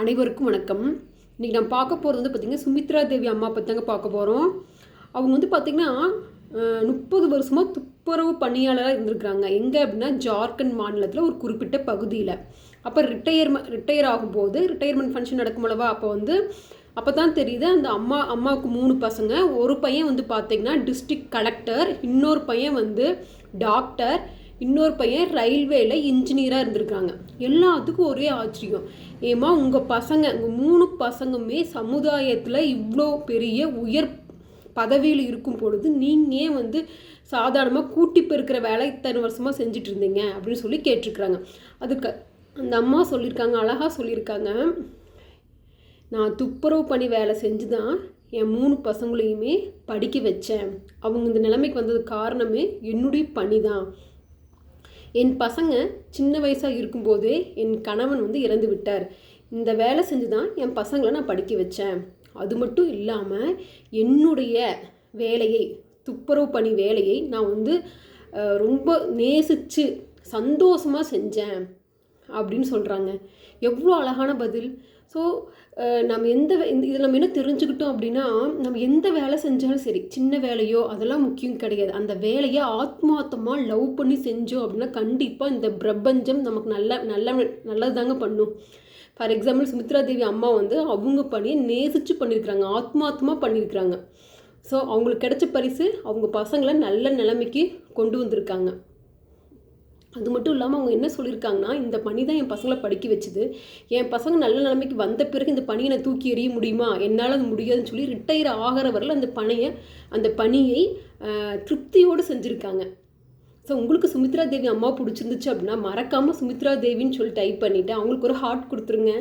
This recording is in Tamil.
அனைவருக்கும் வணக்கம். இன்றைக்கி நான் பார்க்க போகிறது வந்து பார்த்திங்கன்னா சுமித்ரா தேவி அம்மா பற்றி தாங்க பார்க்க போகிறோம் அவங்க வந்து பார்த்திங்கன்னா முப்பது வருஷமாக துப்புரவு பணியாளராக இருந்திருக்கிறாங்க. எங்கே அப்படின்னா ஜார்க்கண்ட் மாநிலத்தில் ஒரு குறிப்பிட்ட பகுதியில். அப்போ ரிட்டையர் ரிட்டையர் ஆகும்போது ரிட்டையர்மெண்ட் ஃபங்க்ஷன் நடக்கும் அளவா அப்போ வந்து அப்போ தான் தெரியுது அந்த அம்மா அம்மாவுக்கு மூணு பசங்க. ஒரு பையன் வந்து பார்த்திங்கன்னா டிஸ்ட்ரிக்ட் கலெக்டர் இன்னொரு பையன் வந்து டாக்டர் இன்னொரு பையன் ரயில்வேல இன்ஜினியராக இருந்திருக்காங்க. எல்லாத்துக்கும் ஒரே ஆச்சரியம். ஏமா உங்கள் பசங்க உங்கள் மூணு பசங்களுமே சமுதாயத்தில் இவ்வளோ பெரிய உயர் பதவியில் இருக்கும் பொழுது நீங்கள் ஏன் வந்து சாதாரணமாக கூட்டி பெருக்கிற வேலை இத்தனை வருஷமாக செஞ்சுட்டு இருந்தீங்க அப்படின்னு சொல்லி கேட்டிருக்கிறாங்க. அதுக்கு அந்த அம்மா சொல்லியிருக்காங்க அழகாக சொல்லியிருக்காங்க. நான் துப்புரவு பணி வேலை செஞ்சு தான் என் மூணு பசங்களையுமே படிக்க வச்சேன். அவங்க இந்த நிலைமைக்கு வந்தது காரணமே என்னுடைய பணி தான் என் பசங்க சின்ன வயசாக இருக்கும்போதே என் கணவன் வந்து இறந்து விட்டார். இந்த வேலை செஞ்சு தான் என் பசங்களை நான் படிக்க வச்சேன். அது மட்டும் இல்லாமல் என்னுடைய வேலையை துப்புரவு பணி வேலையை நான் வந்து ரொம்ப நேசித்து சந்தோஷமாக செஞ்சேன். அப்படின்னு சொல்கிறாங்க எவ்வளோ அழகான பதில். ஸோ நம்ம எந்த இதில் நம்ம என்ன தெரிஞ்சுக்கிட்டோம் அப்படின்னா நம்ம எந்த வேலை செஞ்சாலும் சரி சின்ன வேலையோ அதெல்லாம் முக்கியம் கிடையாது. அந்த வேலையை ஆத்மார்த்தமாக லவ் பண்ணி செஞ்சோம் அப்படின்னா கண்டிப்பாக இந்த பிரபஞ்சம் நமக்கு நல்ல நல்ல நல்லது தாங்க பண்ணும். ஃபார் எக்ஸாம்பிள் சுமித்ரா தேவி அம்மா வந்து அவங்க பணியை நேசித்து பண்ணியிருக்கிறாங்க ஆத்மார்த்தமாக பண்ணியிருக்கிறாங்க ஸோ அவங்களுக்கு கிடைச்ச பரிசு அவங்க பசங்களை நல்ல நிலைமைக்கு கொண்டு வந்திருக்காங்க. அது மட்டும் இல்லாமல் அவங்க என்ன சொல்லியிருக்காங்கன்னா இந்த பணி தான் என் பசங்களை படிக்க வச்சுது. என் பசங்க நல்ல நிலைமைக்கு வந்த பிறகு இந்த பணியை நான் தூக்கி எறிய முடியுமா? என்னால் அது முடியாதுன்னு சொல்லி ரிட்டையர் ஆகிற வரல அந்த பணியை அந்த பணியை திருப்தியோடு செஞ்சுருக்காங்க. ஸோ உங்களுக்கு சுமித்ரா தேவி அம்மா பிடிச்சிருந்துச்சு அப்படின்னா மறக்காமல் சுமித்ரா தேவின்னு சொல்லி டைப் பண்ணிவிட்டு அவங்களுக்கு ஒரு ஹார்ட் கொடுத்துருங்க.